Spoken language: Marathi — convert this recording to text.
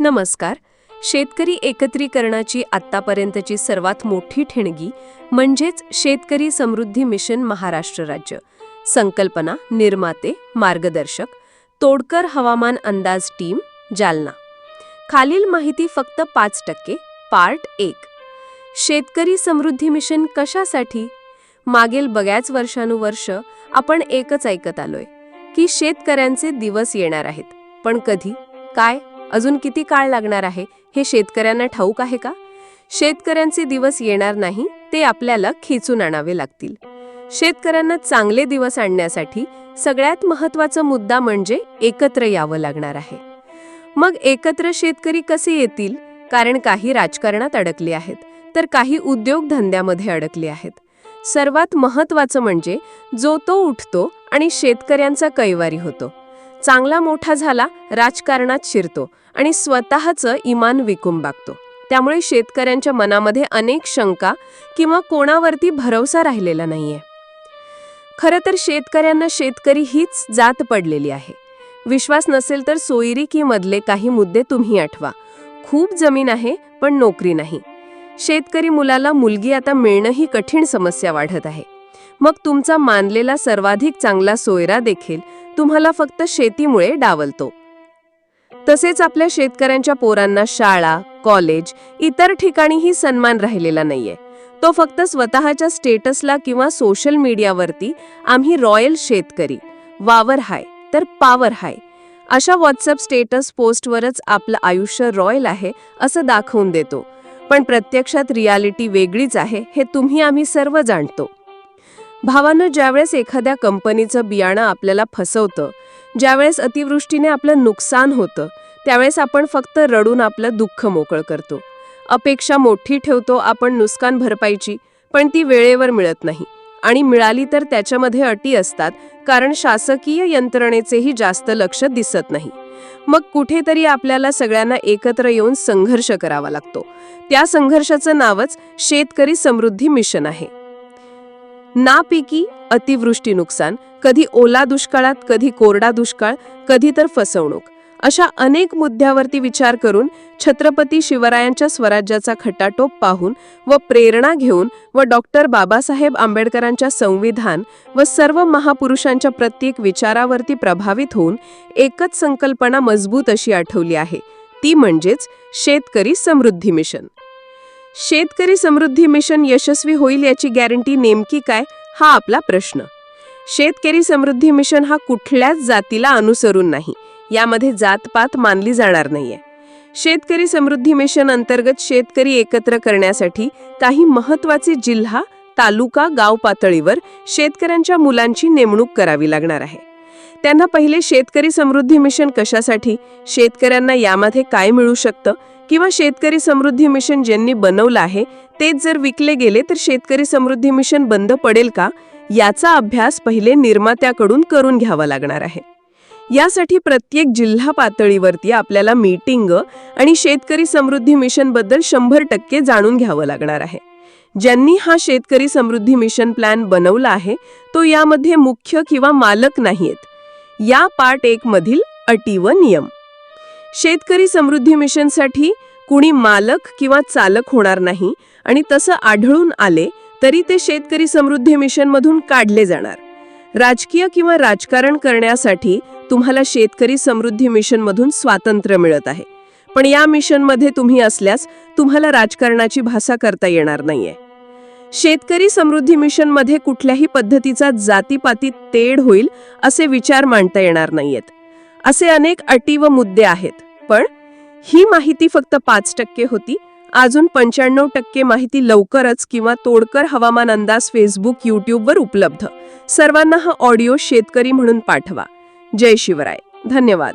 नमस्कार. शेतकरी एकत्रीकरणाची आत्तापर्यंतची सर्वात मोठी ठिणगी म्हणजेच शेतकरी समृद्धी मिशन महाराष्ट्र राज्य. संकल्पना निर्माते मार्गदर्शक तोडकर हवामान अंदाज टीम जालना. खालील माहिती फक्त पाच टक्के पार्ट एक. शेतकरी समृद्धी मिशन कशासाठी? मागील बऱ्याच वर्षानुवर्ष आपण एकच ऐकत आलोय की शेतकऱ्यांचे दिवस येणार आहेत. पण कधी? काय? अजून किती काळ लागणार आहे हे शेतकऱ्यांना ठाऊक आहे का? शेतकऱ्यांचे दिवस येणार नाही ते आपल्याला खेचून आणावे लागतील. शेतकऱ्यांना चांगले दिवस आणण्यासाठी सगळ्यात महत्त्वाचा मुद्दा म्हणजे एकत्र यावं लागणार आहे. मग एकत्र शेतकरी कसे येतील? कारण काही राजकारणात अडकले आहेत तर काही उद्योगधंद्यामध्ये अडकले आहेत. सर्वात महत्वाचं म्हणजे जो तो उठतो आणि शेतकऱ्यांचा कैवारी होतो. चांगला मोठा झाला राजकारणात शिरतो आणि स्वतःचं इमान विकून बागतो. त्यामुळे शेतकऱ्यांच्या मनामध्ये अनेक शंका किंवा कोणावरती भरवसा राहिलेला नाहीये. खरं तर शेतकऱ्यांना शेतकरी हीच जात पडलेली आहे. विश्वास नसेल तर सोयरी की मधले काही मुद्दे तुम्ही आठवा. खूप जमीन आहे पण नोकरी नाही. शेतकरी मुलाला मुलगी आता मिळणं ही कठीण समस्या वाढत आहे. मग तुमचा मानलेला सर्वाधिक चांगला सोयरा देखील तुम्हाला फक्त शेतीमुळे डावलतो. तसेच आपल्या शेतकऱ्यांच्या पोरांना शाळा कॉलेज इतर ठिकाणीही सन्मान राहिलेला नाहीये. तो फक्त स्वतःच्या स्टेटसला किंवा सोशल मीडियावरती आम्ही रॉयल शेतकरी वावर हाय तर पावर हाय अशा व्हॉट्सअप स्टेटस पोस्टवरच आपलं आयुष्य रॉयल आहे असं दाखवून देतो. पण प्रत्यक्षात रियालिटी वेगळीच आहे हे तुम्ही आम्ही सर्व जाणतो. भावानं ज्यावेळेस एखाद्या कंपनीचं बियाणं आपल्याला फसवतं ज्यावेळेस अतिवृष्टीने आपलं नुकसान होतं त्यावेळेस आपण फक्त रडून आपलं दुःख मोकळ करतो. अपेक्षा मोठी ठेवतो आपण नुकसान भरपाईची पण ती वेळेवर मिळत नाही. आणि मिळाली तर त्याच्यामध्ये अटी असतात कारण शासकीय यंत्रणेचेही जास्त लक्ष दिसत नाही. मग कुठेतरी आपल्याला सगळ्यांना एकत्र येऊन संघर्ष करावा लागतो. त्या संघर्षाचं नावच शेतकरी समृद्धी मिशन आहे. नापिकी अतिवृष्टी नुकसान कधी ओला दुष्काळात कधी कोरडा दुष्काळ कधी तर फसवणूक. अशा अनेक मुद्द्यावरती विचार करून छत्रपती शिवरायांच्या स्वराज्याचा खटाटोप पाहून व प्रेरणा घेऊन व डॉक्टर बाबासाहेब आंबेडकरांच्या संविधान व सर्व महापुरुषांच्या प्रत्येक विचारावरती प्रभावित होऊन एकच संकल्पना मजबूत अशी आठवली आहे. ती म्हणजेच शेतकरी समृद्धी मिशन. शेतकरी समृद्धी मिशन यशस्वी होईल याची गॅरंटी नेमकी काय हा आपला प्रश्न. शेतकरी समृद्धी मिशन हा कुठल्याच जातीला अनुसरून नाही यामध्ये जातपात मानली जाणार नाहीये. शेतकरी समृद्धी मिशन अंतर्गत शेतकरी एकत्र करण्यासाठी काही महत्त्वाचे जिल्हा तालुका गाव पातळीवर शेतकऱ्यांच्या मुलांची नेमणूक करावी लागणार आहे. त्यांना पहिले शेतकरी समृद्धी मिशन कशासाठी? शेतकऱ्यांना यामध्ये काय मिळू शकतं? किंवा शेतकरी समृद्धी मिशन ज्यांनी बनवलं आहे तेच जर विकले गेले तर शेतकरी समृद्धी मिशन बंद पडेल का? याचा अभ्यास पहिले निर्मात्याकडून करून घ्यावा लागणार आहे. यासाठी प्रत्येक जिल्हा पातळीवरती आपल्याला मीटिंग आणि शेतकरी समृद्धी मिशनबद्दल शंभर टक्के जाणून घ्यावं लागणार आहे. ज्यांनी हा शेतकरी समृद्धी मिशन प्लॅन बनवला आहे तो यामध्ये मुख्य किंवा मालक नाहीयेत. या पार्ट एक मधील अटी व नियम. शेतकरी समृद्धी मिशनसाठी कुणी मालक किंवा चालक होणार नाही आणि तसं आढळून आले तरी ते शेतकरी समृद्धी मिशनमधून काढले जाणार. राजकीय किंवा राजकारण करण्यासाठी तुम्हाला शेतकरी समृद्धी मिशनमधून स्वातंत्र्य मिळत आहे. पण या मिशनमध्ये तुम्ही असल्यास तुम्हाला राजकारणाची भाषा करता येणार नाहीये. शेतकरी समृद्धी मिशनमध्ये कुठल्याही पद्धतीचा जातीपाती तेढ होईल असे विचार मांडता येणार नाहीयेत. असे अनेक अटी व मुद्दे आहेत. पण ही माहिती फक्त पाच टक्के होती. अजून पंच्याण्णव टक्के माहिती लवकरच किंवा तोडकर हवामान अंदाज फेसबुक यूट्यूबवर उपलब्ध. सर्वांना हा ऑडिओ शेतकरी म्हणून पाठवा. जय शिवराय. धन्यवाद.